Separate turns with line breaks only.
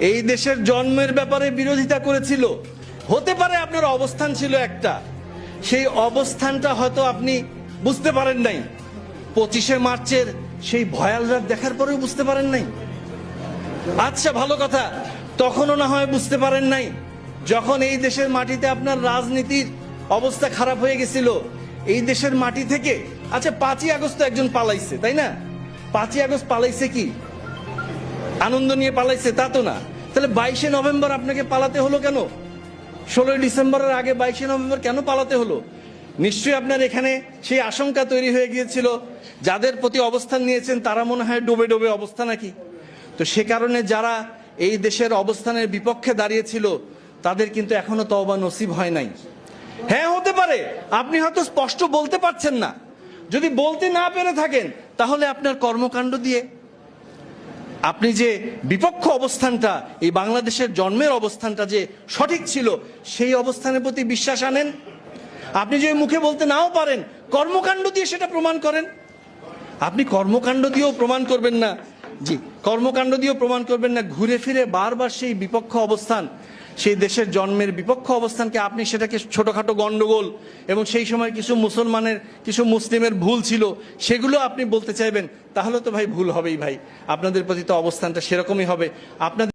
এই দেশের জন্মের ব্যাপারে বিরোধিতা করেছিল। হতে পারে আপনার অবস্থান ছিল একটা। সেই অবস্থানটা হয়তো আপনি বুঝতে পারেন নাই। পঁচিশে মার্চের সেই ভয়াল রাত দেখার পরেও বুঝতে পারেন নাই। আচ্ছা ভালো কথা। তখনও না হয় বুঝতে পারেন নাই। যখন এই দেশের মাটিতে আপনার রাজনীতির অবস্থা খারাপ হয়ে গেছিল, এই দেশের মাটি থেকে আচ্ছা পাঁচই আগস্ট একজন পালাইছে, তাই না? পাঁচই আগস্ট পালাইছে কি? আনন্দ নিয়ে পালাইছে, তা তো না। তাহলে বাইশে নভেম্বর আপনাকে পালাতে হলো কেন? ষোলোই ডিসেম্বরের আগে বাইশে নভেম্বর কেন পালাতে হলো? নিশ্চয়ই আপনার এখানে সেই আশঙ্কা তৈরি হয়ে গিয়েছিল। যাদের প্রতি অবস্থান নিয়েছেন, তারা মনে হয় ডোবে ডোবে অবস্থা নাকি? তো সে কারণে যারা এই দেশের অবস্থানের বিপক্ষে দাঁড়িয়েছিল, তাদের কিন্তু এখনও তওবা নসিব হয় নাই। হ্যাঁ হতে পারে। আপনি হয়তো স্পষ্ট বলতে পারছেন না। যদি বলতে না পেরে থাকেন, তাহলে আপনার কর্মকাণ্ড দিয়ে আপনি যে বিপক্ষ অবস্থানটা, এই বাংলাদেশের জন্মের অবস্থানটা যে সঠিক ছিল, সেই অবস্থানের প্রতি বিশ্বাস আনেন? আপনি যে মুখে বলতে নাও পারেন, কর্মকাণ্ড দিয়ে সেটা প্রমাণ করেন? আপনি কর্মকাণ্ড দিয়েও প্রমাণ করবেন না। জি। কর্মকাণ্ড দিয়েও প্রমাণ করবেন না, ঘুরে ফিরে বারবার সেই বিপক্ষ অবস্থান, সেই দেশের জন্মের বিপক্ষ অবস্থানকে আপনি সেটাকে ছোটোখাটো গণ্ডগোল এবং সেই সময় কিছু মুসলমানের, কিছু মুসলিমের ভুল ছিল, সেগুলো আপনি বলতে চাইবেন, তাহলে তো ভাই ভুল হবেই ভাই। আপনাদের প্রতি তো অবস্থানটা সেরকমই হবে। আপনাদের